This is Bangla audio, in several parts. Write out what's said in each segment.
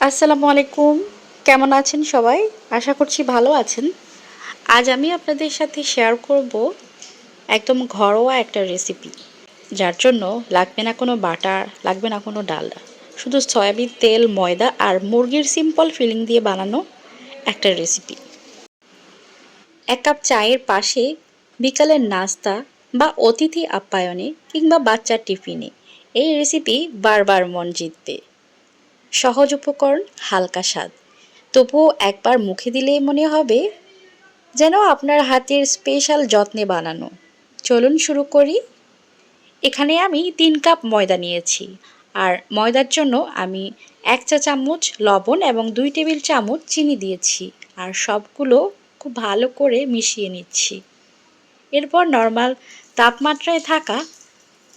আসসালামু আলাইকুম। কেমন আছেন সবাই? আশা করছি ভালো আছেন। আজ আমি আপনাদের সাথে শেয়ার করব একদম ঘরোয়া একটা রেসিপি যার জন্য লাগবে না কোনো বাটার লাগবে না কোনো ডালডা। শুধু সয়াবিন তেল, ময়দা আর মুরগির সিম্পল ফিলিং দিয়ে বানানো একটা রেসিপি এক কাপ চায়ের পাশে বিকালের নাস্তা বা অতিথি আপ্যায়নে কিংবা বাচ্চার টিফিনে এই রেসিপি বারবার মন জিতবে। সহজ উপকরণ, হালকা স্বাদ। তবুও একবার মুখে দিলেই মনে হবে যেন আপনার হাতের স্পেশাল যত্নে বানানো। চলুন শুরু করি। এখানে আমি তিন কাপ ময়দা নিয়েছি। আর ময়দার জন্য আমি এক চা চামচ লবণ এবং দুই টেবিল চামচ চিনি দিয়েছি। আর সবগুলো খুব ভালো করে মিশিয়ে নিচ্ছি। এরপর নর্মাল তাপমাত্রায় থাকা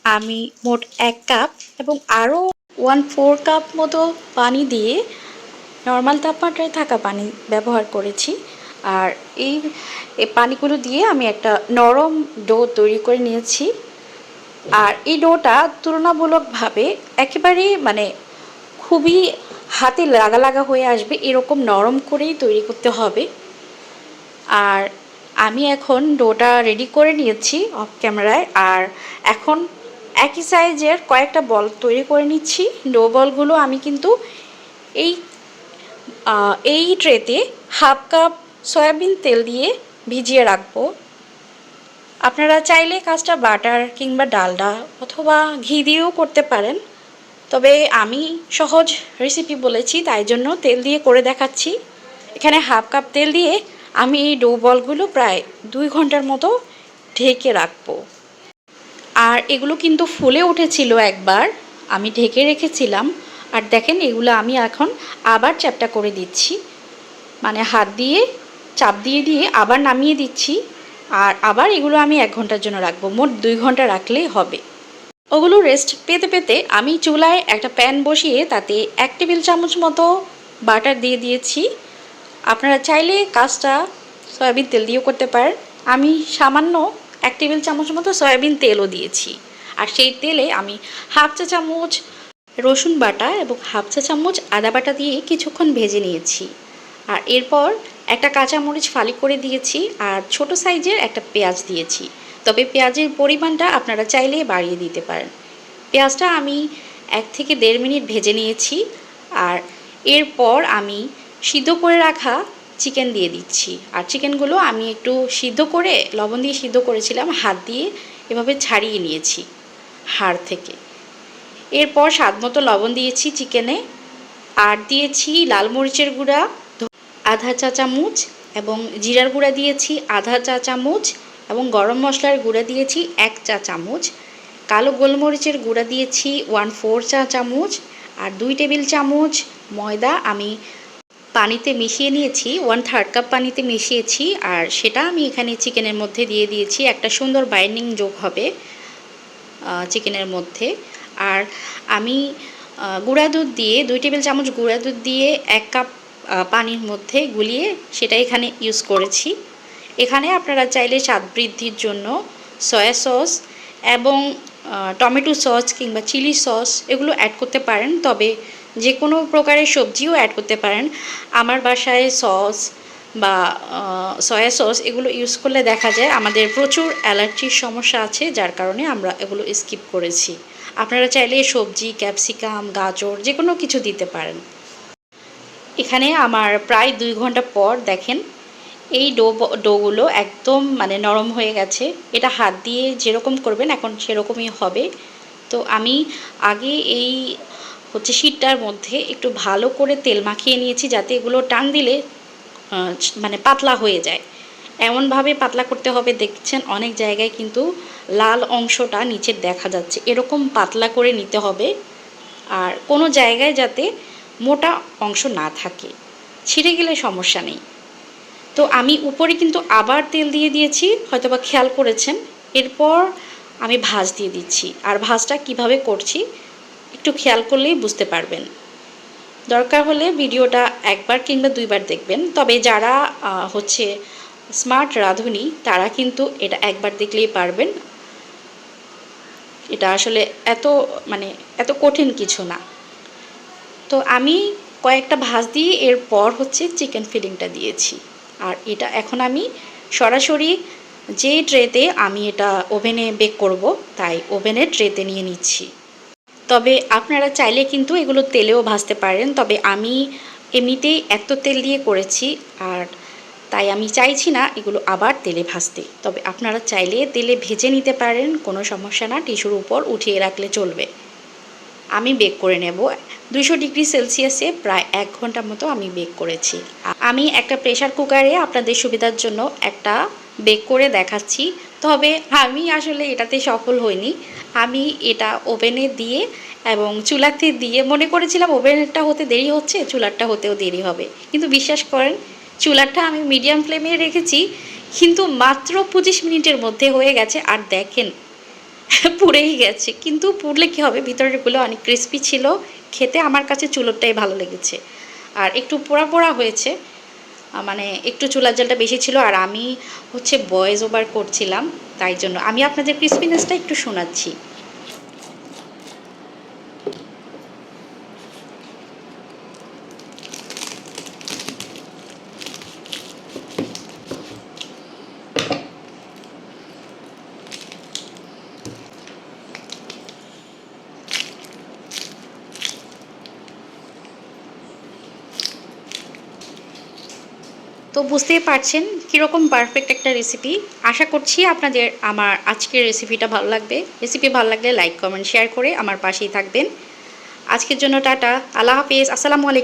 আমি মোট এক কাপ এবং আরও ওয়ান ফোর কাপ মতো পানি দিয়ে নর্মাল তাপমাত্রায় থাকা পানি ব্যবহার করেছি। আর এই পানিগুলো দিয়ে আমি একটা নরম ডো তৈরি করে নিয়েছি। আর এই ডোটা তুলনামূলকভাবে একেবারেই মানে খুবই হাতে লাগা লাগা হয়ে আসবে, এরকম নরম করেই তৈরি করতে হবে। আর আমি এখন ডোটা রেডি করে নিয়েছি অফ ক্যামেরায়। আর এখন একই সাইজের কয়েকটা বল তৈরি করে নিচ্ছি। ডো বলগুলো আমি কিন্তু এই এই ট্রেতে হাফ কাপ সয়াবিন তেল দিয়ে ভিজিয়ে রাখব। আপনারা চাইলে কাজটা বাটার কিংবা ডালডা অথবা ঘি দিয়েও করতে পারেন। তবে আমি সহজ রেসিপি বলেছি, তাই জন্য তেল দিয়ে করে দেখাচ্ছি। এখানে হাফ কাপ তেল দিয়ে আমি এই ডো বলগুলো প্রায় দুই ঘণ্টার মতো ঢেকে রাখব। আর এগুলো কিন্তু ফুলে উঠেছিল একবার। আমি ঢেকে রেখেছিলাম। আর দেখেন, এগুলো আমি এখন আবার চ্যাপটা করে দিচ্ছি। মানে হাত দিয়ে, চাপ দিয়ে দিয়ে আবার নামিয়ে দিচ্ছি। আর আবার এগুলো আমি এক ঘণ্টার জন্য রাখব। মোট দুই ঘণ্টা রাখলেই হবে। ওগুলো রেস্ট পেতে পেতে আমি চুলায় একটা প্যান বসিয়ে তাতে এক টেবিল চামচ মতো বাটার দিয়ে দিয়েছি। আপনারা চাইলে কাজটা সয়াবিন তেল দিয়েও করতে পারেন। আমি সামান্য এক টেবিল চামচ মতো সয়াবিন তেলও দিয়েছি। আর সেই তেলে আমি হাফ চা চামচ রসুন বাটা এবং হাফ চা চামচ আদা বাটা দিয়ে কিছুক্ষণ ভেজে নিয়েছি। আর এরপর একটা কাঁচামরিচ ফালি করে দিয়েছি আর ছোট সাইজের একটা পেঁয়াজ দিয়েছি। তবে পেঁয়াজের পরিমাণটা আপনারা চাইলে বাড়িয়ে দিতে পারেন। পেঁয়াজটা আমি এক থেকে দেড় মিনিট ভেজে নিয়েছি। আর এরপর আমি সিদ্ধ করে রাখা চিকেন দিয়ে দিচ্ছি। আর চিকেনগুলো আমি একটু সিদ্ধ করে, লবণ দিয়ে সিদ্ধ করেছিলাম, হাত দিয়ে এভাবে ছাড়িয়ে নিয়েছি হাড় থেকে। এরপর স্বাদ মতো লবণ দিয়েছি চিকেনে, আর দিয়েছি লাল মরিচের গুঁড়া, আধা চা চামচ এবং জিরার গুঁড়া দিয়েছি আধা চা চামচ এবং গরম মশলার গুঁড়া দিয়েছি এক চা চামচ। কালো গোলমরিচের গুঁড়া দিয়েছি ওয়ান ফোর চা চামচ। আর দুই টেবিল চামচ ময়দা আমি পানিতে মিশিয়ে নিয়েছি ওয়ান থার্ড কাপ পানিতে মিশিয়েছি, আর সেটা আমি এখানে চিকেনের মধ্যে দিয়ে দিয়েছি। একটা সুন্দর বাইন্ডিং যোগ হবে চিকেনের মধ্যে। আর আমি গুঁড়া দুধ দিয়ে, দুই টেবিল চামচ গুঁড়া দুধ দিয়ে এক কাপ পানির মধ্যে গুলিয়ে সেটা এখানে ইউজ করেছি। এখানে আপনারা চাইলে স্বাদ বৃদ্ধির জন্য সয়া সস এবং টমেটো সস কিংবা চিলি সস এগুলো অ্যাড করতে পারেন। তবে যে কোনো প্রকারের সবজিও অ্যাড করতে পারেন। আমার বাসায় সস বা সয়া সস এগুলো ইউজ করলে দেখা যায় আমাদের প্রচুর অ্যালার্জির সমস্যা আছে, যার কারণে আমরা এগুলো স্কিপ করেছি। আপনারা চাইলে সবজি ক্যাপসিকাম গাজর যে কোনো কিছু দিতে পারেন। এখানে আমার প্রায় দুই ঘণ্টা পর দেখেন, এই ডো, ডোগুলো একদম মানে নরম হয়ে গেছে। এটা হাত দিয়ে যেরকম করবেন, এখন সেরকমই হবে। তো আমি আগে এই হচ্ছে শীতটার মধ্যে একটু ভালো করে তেল মাখিয়ে নিয়েছি যাতে এগুলো টান দিলে মানে পাতলা হয়ে যায়। এমনভাবে পাতলা করতে হবে, দেখছেন অনেক জায়গায় কিন্তু লাল অংশটা নিচের দেখা যাচ্ছে। এরকম পাতলা করে নিতে হবে আর কোনো জায়গায় যাতে মোটা অংশ না থাকে। ছিঁড়ে গেলে সমস্যা নেই। তো আমি উপরে কিন্তু আবার তেল দিয়ে দিয়েছি, হয়তোবা খেয়াল করেছেন। এরপর আমি ভাজ দিয়ে দিচ্ছি। আর ভাজটা কীভাবে করছি একটু খেয়াল করলেই বুঝতে পারবেন। দরকার হলে ভিডিওটা একবার কিংবা দুইবার দেখবেন। তবে যারা হচ্ছে স্মার্ট রাঁধুনি, তারা কিন্তু এটা একবার দেখলেই পারবেন। এটা আসলে এত মানে এত কঠিন কিছু না। তো আমি কয়েকটা ভাজ দিয়ে এরপর হচ্ছে চিকেন ফিলিংটা দিয়েছি। আর এটা এখন আমি সরাসরি যে ট্রেতে আমি এটা ওভেনে বেক করব, তাই ওভেনের ট্রেতে নিয়ে নিচ্ছি। তবে আপনারা চাইলে কিন্তু এগুলো তেলেও ভাজতে পারেন। তবে আমি এমনিতেই এত তেল দিয়ে করেছি আর তাই আমি চাইছি না এগুলো আবার তেলে ভাজতে। তবে আপনারা চাইলে তেলে ভেজে নিতে পারেন, কোনো সমস্যা না, টিস্যুর উপর উঠিয়ে রাখলে চলবে। আমি বেক করে নেব। দুশো ডিগ্রি সেলসিয়াসে প্রায় এক ঘণ্টা মতো আমি বেক করেছি। আমি একটা প্রেশার কুকারে আপনাদের সুবিধার জন্য একটা বেক করে দেখাচ্ছি। তবে আমি আসলে এটাতে সফল হইনি। আমি এটা ওভেনে দিয়ে এবং চুলাতে দিয়ে মনে করেছিলাম ওভেনটা হতে দেরি হচ্ছে, চুলারটা হতেও দেরি হবে। কিন্তু বিশ্বাস করেন, চুলারটা আমি মিডিয়াম ফ্লেমে রেখেছি, কিন্তু মাত্র পঁচিশ মিনিটের মধ্যে হয়ে গেছে আর দেখেন, পুড়েই গেছে। কিন্তু পুড়লে কী হবে? ভিতরেরগুলো অনেক ক্রিস্পি ছিল, খেতে আমার কাছে চুলোরটাই ভালো লেগেছে। আর একটু পোড়া পোড়া হয়েছে মানে একটু চুলার জালটা বেশি ছিল আর আমি হচ্ছে বয়েজ ওভার করছিলাম, তাই জন্য। আমি আপনাদের ক্রিসপিনেসটা একটু শোনাচ্ছি। তো বুঝতেই পারছেন কীরকম পারফেক্ট একটা রেসিপি আশা করছি আপনাদের আমার আজকের রেসিপিটা ভালো লাগবে। রেসিপি ভালো লাগলে লাইক কমেন্ট শেয়ার করে আমার পাশেই থাকবেন। আজকের জন্য টাটা। আল্লাহ হাফিজ। আসসালামু আলাইকুম।